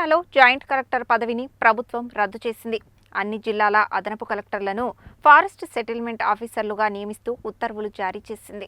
తెలంగాణలో joint collector పదవిని ప్రభుత్వం రద్దు చేసింది. అన్ని జిల్లాల అదనపు కలెక్టర్లను ఫారెస్ట్ సెటిల్మెంట్ ఆఫీసర్లుగా నియమిస్తూ ఉత్తర్వులు జారీ చేసింది.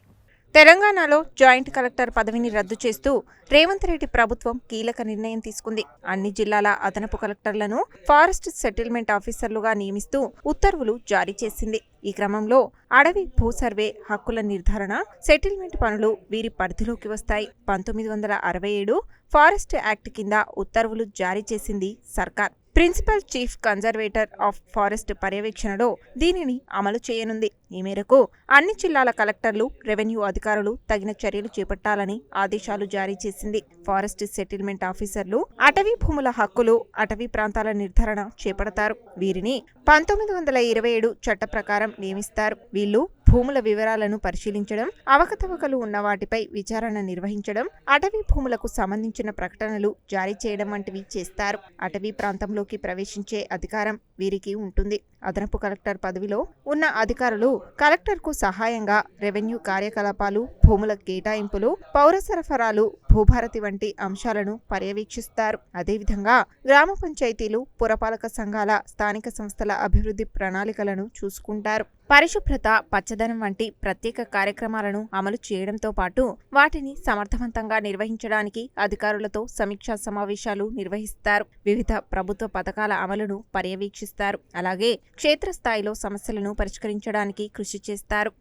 తెలంగాణలో జాయింట్ కలెక్టర్ పదవిని రద్దు చేస్తూ రేవంత్ రెడ్డి ప్రభుత్వం కీలక నిర్ణయం తీసుకుంది. అన్ని జిల్లాల అదనపు కలెక్టర్లను ఫారెస్ట్ సెటిల్మెంట్ ఆఫీసర్లుగా నియమిస్తూ ఉత్తర్వులు జారీ చేసింది. ఈ క్రమంలో అడవి భూ సర్వే హక్కుల నిర్ధారణ సెటిల్మెంట్ పనులు వీరి పరిధిలోకి వస్తాయి. పంతొమ్మిది వందల అరవై ఏడు ఫారెస్ట్ యాక్ట్ కింద ఉత్తర్వులు జారీ చేసింది సర్కార్. Principal chief conservator of forest పర్యవేక్షణలో దీనిని అమలు చేయనుంది. ఈ మేరకు అన్ని జిల్లాల కలెక్టర్లు రెవెన్యూ అధికారులు తగిన చర్యలు చేపట్టాలని ఆదేశాలు జారీ చేసింది. ఫారెస్ట్ సెటిల్మెంట్ ఆఫీసర్లు అటవీ భూముల హక్కులు అటవీ ప్రాంతాల నిర్ధారణ చేపడతారు. వీరిని పంతొమ్మిది వందల ఇరవై ఏడు చట్ట ప్రకారం నియమిస్తారు. వీళ్ళు భూముల వివరాలను పరిశీలించడం అవకతవకలు ఉన్న వాటిపై విచారణ నిర్వహించడం అటవీ భూములకు సంబంధించిన ప్రకటనలు జారీ చేయడం వంటివి చేస్తారు. అటవీ ప్రాంతంలోకి ప్రవేశించే అధికారం వీరికి ఉంటుంది. అదనపు కలెక్టర్ పదవిలో ఉన్న అధికారులు కలెక్టర్కు సహాయంగా రెవెన్యూ కార్యకలాపాలు భూముల కేటాయింపులు పౌర సరఫరాలు భూభారతి వంటి అంశాలను పర్యవేక్షిస్తారు. అదేవిధంగా గ్రామ పంచాయతీలు పురపాలక సంఘాల స్థానిక సంస్థల అభివృద్ధి ప్రణాళికలను చూసుకుంటారు. పరిశుభ్రత పచ్చదనం వంటి ప్రత్యేక కార్యక్రమాలను అమలు చేయడంతో పాటు వాటిని సమర్థవంతంగా నిర్వహించడానికి అధికారులతో సమీక్షా సమావేశాలు నిర్వహిస్తారు. వివిధ ప్రభుత్వ పథకాల అమలును పర్యవేక్షిస్తారు. అలాగే క్షేత్రస్థాయిలో సమస్యలను పరిష్కరించడానికి కృషి చేస్తారు.